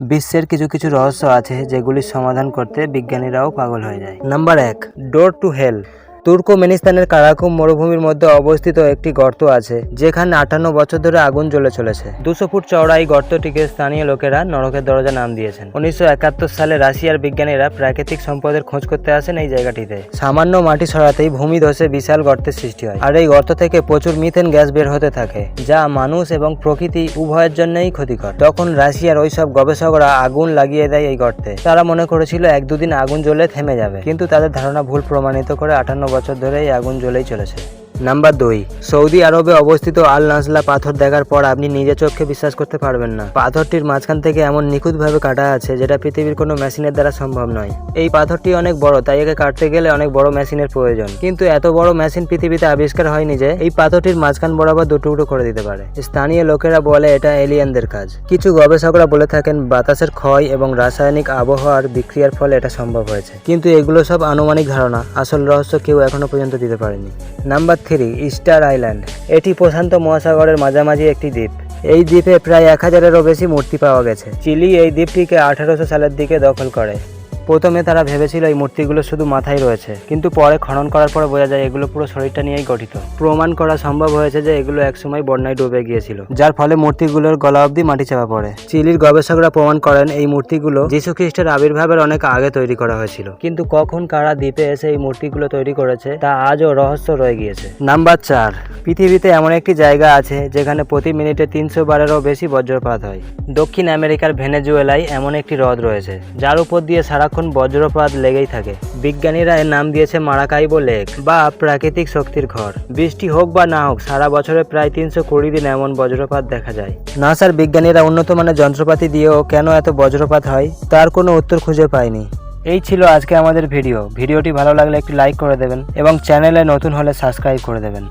বিশ্বের কিছু কিছু রহস্য আছে যেগুলির সমাধান করতে বিজ্ঞানীরাও পাগল হয়ে যায়। নাম্বার এক ডোর টু হেল তুর্কমেনিস্তানের কারাকুম মরুভূমির মধ্যে অবস্থিত একটি গর্ত আছে, যেখানে আটান্ন বছর ধরে আগুন জ্বলে চলেছে। দুশো ফুট চওড়া এই গর্তটিকে স্থানীয় লোকেরা নরকের দরজা নাম দিয়েছেন। উনিশশো একাত্তর সালে রাশিয়ার বিজ্ঞানীরা প্রাকৃতিক সম্পদের খোঁজ করতে আসেন এই জায়গাটিতে। সামান্য মাটি সরাতেই ভূমি ধসে বিশাল গর্তের সৃষ্টি হয়। আর এই গর্ত থেকে প্রচুর মিথেন গ্যাস বের হতে থাকে, যা মানুষ এবং প্রকৃতি উভয়ের জন্যই ক্ষতিকর। তখন রাশিয়ার ওইসব গবেষকরা আগুন লাগিয়ে দেয় এই গর্তে। তারা মনে করেছিল, এক দুদিন আগুন জ্বলে থেমে যাবে। কিন্তু তাদের ধারণা ভুল প্রমাণিত করে আটান্ন বছর ধরে এই আগুন জ্বলেই চলেছে। নাম্বার দুই, সৌদি আরবে অবস্থিত আল নাজলা পাথর দেখার পর আপনি নিজের চোখে বিশ্বাস করতে পারবেন না। পাথরটির মাঝখান থেকে এমন নিখুঁতভাবে কাটা আছে যেটা পৃথিবীর কোনো মেশিনের দ্বারা সম্ভব নয়। এই পাথরটি অনেক বড়, তাই একে কাটতে গেলে অনেক বড় মেশিনের প্রয়োজন। কিন্তু এত বড় মেশিন পৃথিবীতে আবিষ্কার হয়নি যে এই পাথরটির মাঝখান বরাবর দুটুকরো করে দিতে পারে। স্থানীয় লোকেরা বলে এটা এলিয়েনদের কাজ। কিছু গবেষকরা বলে থাকেন, বাতাসের ক্ষয় এবং রাসায়নিক আবহাওয়ার বিক্রিয়ার ফলে এটা সম্ভব হয়েছে। কিন্তু এগুলো সব আনুমানিক ধারণা। আসল রহস্য কেউ এখনও পর্যন্ত দিতে পারেনি। Number three Easter Island. এটি প্রশান্ত মহাসাগরের মাঝামাঝি একটি দ্বীপ। এই দ্বীপে প্রায় এক হাজারেরও বেশি মূর্তি পাওয়া গেছে। চিলি এই দ্বীপটিকে আঠারোশো সালের দিকে দখল করে। প্রথমে তারা ভেবেছিল এই মূর্তিগুলো শুধু মাথায় রয়েছে, কিন্তু পরে খনন করার পরে বোঝা যায় এগুলো পুরো শরীরটা নিয়েই গঠিত। প্রমাণ করা সম্ভব হয়েছে যে এগুলো একসময় বন্যায় ডুবে গিয়েছিল, যার ফলে মূর্তিগুলোর গলা অবধি মাটি চাপা পড়ে। চিলির গবেষকরা প্রমাণ করেন, এই মূর্তিগুলো যীশু খ্রিস্টের আবির্ভাবের অনেক আগে তৈরি করা হয়েছিল। কিন্তু কখন কারা দ্বীপে এসে এই মূর্তিগুলো তৈরি করেছে, তা আজও রহস্য রয়ে গিয়েছে। নাম্বার চার, পৃথিবীতে এমন একটি জায়গা আছে, যেখানে প্রতি মিনিটে তিনশো বারেরও বেশি বজ্রপাত হয়। দক্ষিণ আমেরিকার ভেনেজুয়েলায় এমন একটি হ্রদ রয়েছে, যার উপর দিয়ে সারাক্ষণ বজ্রপাত লেগেই থাকে। বিজ্ঞানীরা এর নাম দিয়েছে মারাকাইবো লেক বা প্রাকৃতিক শক্তির ঘর। বৃষ্টি হোক বা না হোক, সারা বছরে প্রায় তিনশো কুড়ি দিন এমন বজ্রপাত দেখা যায়। নাসার বিজ্ঞানীরা উন্নত মানের যন্ত্রপাতি দিয়েও কেন এত বজ্রপাত হয়, তার কোনো উত্তর খুঁজে পায়নি। এই ছিল আজকে আমাদের ভিডিও। ভিডিওটি ভালো লাগলে একটি লাইক করে দেবেন এবং চ্যানেলে নতুন হলে সাবস্ক্রাইব করে দেবেন।